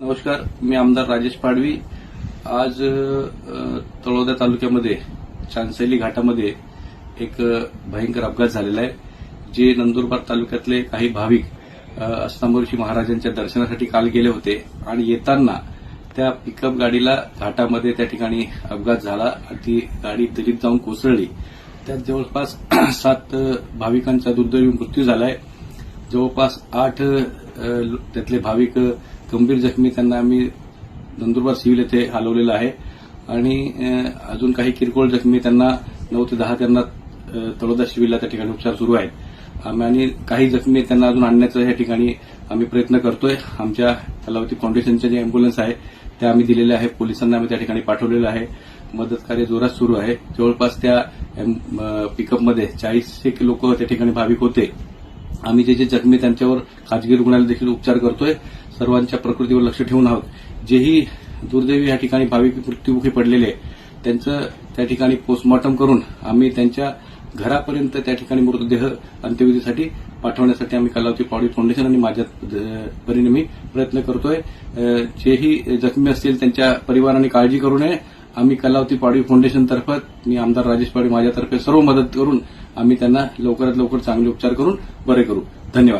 नमस्कार मी आमदार राजेश पाडवी. आज तळोदा तालुक्यामध्ये चांसेली घाटामध्ये एक भयंकर अपघात झालेला आहे जे नंदुरबार तालुक्यातले काही भाविक अ, महाराजांच्या दर्शनासाठी काल गेले होते आणि येताना त्या पिकअप गाडीला घाटामध्ये त्या ठिकाणी अपघात झाला आणि ती गाडी दरीत जाऊन कोसळली. त्यात जवळपास सात भाविकांचा दुर्दैवी मृत्यू झालाय. जवळपास आठ त्यातले भाविक गंभीर जखमी त्यांना आम्ही नंदुरबार सिव्हिल येथे हलवलेलं आहे. आणि अजून काही किरकोळ जखमी त्यांना नऊ ते दहा त्यांना तळोदा शिविरला त्या ठिकाणी उपचार सुरू आहेत. आणि काही जखमी त्यांना अजून आणण्याचा या ठिकाणी आम्ही प्रयत्न करतोय. आमच्या कलावती फाउंडेशनच्या जे अँब्युलन्स आहे त्या आम्ही दिलेल्या आहे. पोलिसांना आम्ही त्या ठिकाणी पाठवलेलं आहे. मदत कार्य जोरात सुरू आहे. जवळपास त्या एम- पिकअपमध्ये चाळीस एक लोक त्या ठिकाणी भाविक होते. आम्ही जे जे जखमी त्यांच्यावर खाजगी रुग्णालयात देखील उपचार करतोय सर्वांच्या प्रकृतीवर लक्ष ठेवून आहोत. जेही दुर्दैवी या ठिकाणी भाविक मृत्यूमुखी पडलेले त्यांचं त्या ठिकाणी पोस्टमॉर्टम करून आम्ही त्यांच्या घरापर्यंत त्या ठिकाणी मृतदेह अंत्यविधीसाठी पाठवण्यासाठी आम्ही कलावती पावडी फाउंडेशन आणि माझ्या परीने मी प्रयत्न करतोय. जेही जखमी असतील त्यांच्या परिवाराने काळजी करू नये. आम्ही कलावती पाडवी फाउंडेशनतर्फे मी आमदार राजेश पाडवी माझ्यातर्फे सर्व मदत करून आम्ही त्यांना लवकरात लवकर चांगले उपचार करून बरे करू. धन्यवाद.